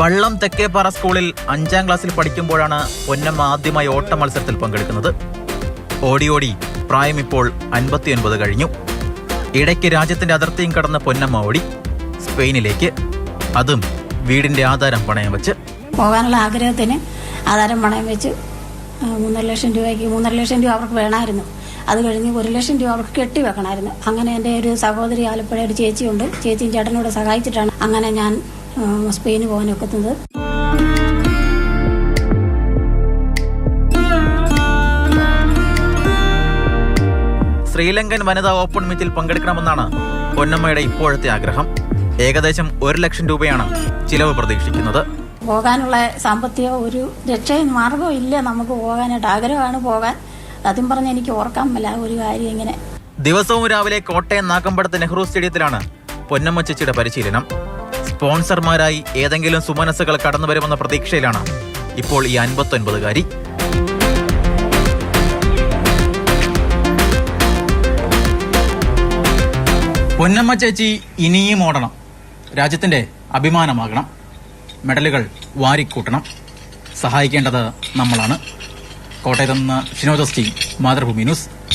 വള്ളം തെക്കേപ്പാറ സ്കൂളിൽ അഞ്ചാം ക്ലാസ്സിൽ പഠിക്കുമ്പോഴാണ് പൊന്നമ്മ ആദ്യമായി ഓട്ട മത്സരത്തിൽ പങ്കെടുക്കുന്നത്. ഓടി ഓടി പ്രായം ഇപ്പോൾ അൻപത്തിയൊൻപത് കഴിഞ്ഞു. ഇടയ്ക്ക് രാജ്യത്തിന്റെ അതിർത്തിയും കടന്ന പൊന്നമ്മ ഓടി. സ്പെയിനിലേക്ക്. അതും വീടിന്റെ ആധാരം പണയം വെച്ച്. പോകാനുള്ള ആഗ്രഹത്തിന് ആധാരം പണയം വെച്ച് മൂന്നര ലക്ഷം രൂപയ്ക്ക് മൂന്നര ലക്ഷം രൂപ അവർക്ക് വേണമായിരുന്നു. അത് കഴിഞ്ഞ് ഒരു ലക്ഷം രൂപ അവർക്ക് കെട്ടി വെക്കണമായിരുന്നു. അങ്ങനെ എന്റെ ഒരു സഹോദരി ആലപ്പുഴ ഒരു ചേച്ചിയുണ്ട്. ചേച്ചിയും ചേട്ടനോട് സഹായിച്ചിട്ടാണ് അങ്ങനെ ഞാൻ സ്പെയിന് പോകാൻ ഒക്കുന്നത് ശ്രീലങ്കൻ വനിതാ ഓപ്പൺ മീറ്റിൽ പങ്കെടുക്കണമെന്നാണ് പൊന്നമ്മയുടെ ഇപ്പോഴത്തെ ആഗ്രഹം. ഏകദേശം ഒരു ലക്ഷം രൂപയാണ് ചിലവ് പ്രതീക്ഷിക്കുന്നത്. പോകാനുള്ള സാമ്പത്തിക ഒരു രക്ഷയും മാർഗവും ഇല്ല. നമുക്ക് പോകാനായിട്ട് ആഗ്രഹമാണ് പോകാൻ. അതും പറഞ്ഞ് എനിക്ക് ഓർക്കാൻ പറ്റില്ല ഒരു കാര്യം ഇങ്ങനെ. ദിവസവും രാവിലെ കോട്ടയം നാക്കമ്പടത്ത് നെഹ്റു സ്റ്റേഡിയത്തിലാണ് പൊന്നമ്മ ചേച്ചിയുടെ പരിശീലനം. സ്പോൺസർമാരായി ഏതെങ്കിലും സുമനസ്സുകൾ കടന്നു വരുമെന്ന പ്രതീക്ഷയിലാണ് ഇപ്പോൾ ഈ അൻപത്തൊൻപതുകാരി. പൊന്നമ്മ ചേച്ചി ഇനിയും ഓടണം. രാജ്യത്തിന്റെ അഭിമാനമാകണം. മെഡലുകൾ വാരിക്കൂട്ടണം. സഹായിക്കേണ്ടത് നമ്മളാണ്. കോട്ടയത്ത് നിന്ന് ഷിനോജസ്റ്റി മാതൃഭൂമി ന്യൂസ്.